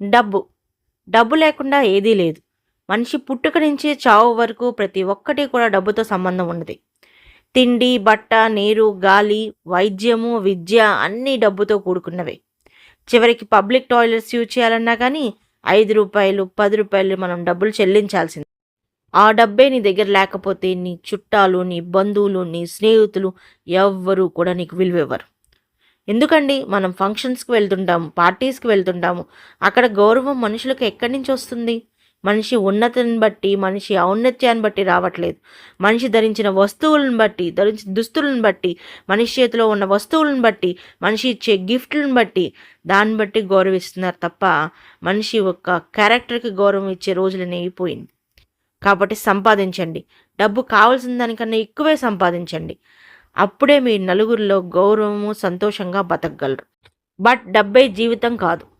డబ్బు. డబ్బు లేకుండా ఏదీ లేదు. మనిషి పుట్టుక నుంచి చావు వరకు ప్రతి ఒక్కటి కూడా డబ్బుతో సంబంధం ఉన్నది తిండి బట్ట నీరు గాలి వైద్యము విద్య అన్నీ డబ్బుతో కూడుకున్నవే. చివరికి పబ్లిక్ టాయిలెట్స్ యూజ్ చేయాలన్నా కానీ ఐదు రూపాయలు పది రూపాయలు మనం డబ్బులు చెల్లించాల్సింది. ఆ డబ్బే నీ దగ్గర లేకపోతే నీ చుట్టాలు నీ బంధువులు నీ స్నేహితులు ఎవ్వరూ కూడా నీకు విలువ ఇవ్వరు ఎందుకండి మనం ఫంక్షన్స్కి వెళ్తుంటాము పార్టీస్కి వెళ్తుంటాము. అక్కడ గౌరవం మనుషులకు ఎక్కడి నుంచి వస్తుంది? మనిషి ఉన్నతిని బట్టి మనిషి ఔన్నత్యాన్ని బట్టి రావట్లేదు. మనిషి ధరించిన వస్తువులను బట్టి ధరించిన దుస్తులను బట్టి మనిషి చేతిలో ఉన్న వస్తువులను బట్టి మనిషి ఇచ్చే గిఫ్ట్లను బట్టి దాన్ని బట్టి గౌరవిస్తున్నారు తప్ప మనిషి యొక్క క్యారెక్టర్కి గౌరవం ఇచ్చే రోజులు అయిపోయింది కాబట్టి సంపాదించండి. డబ్బు కావాల్సిన దానికన్నా ఎక్కువే సంపాదించండి. అప్పుడే మీ నలుగురిలో గౌరవము సంతోషంగా బతకగలరు. బట్ డబ్బే జీవితం కాదు.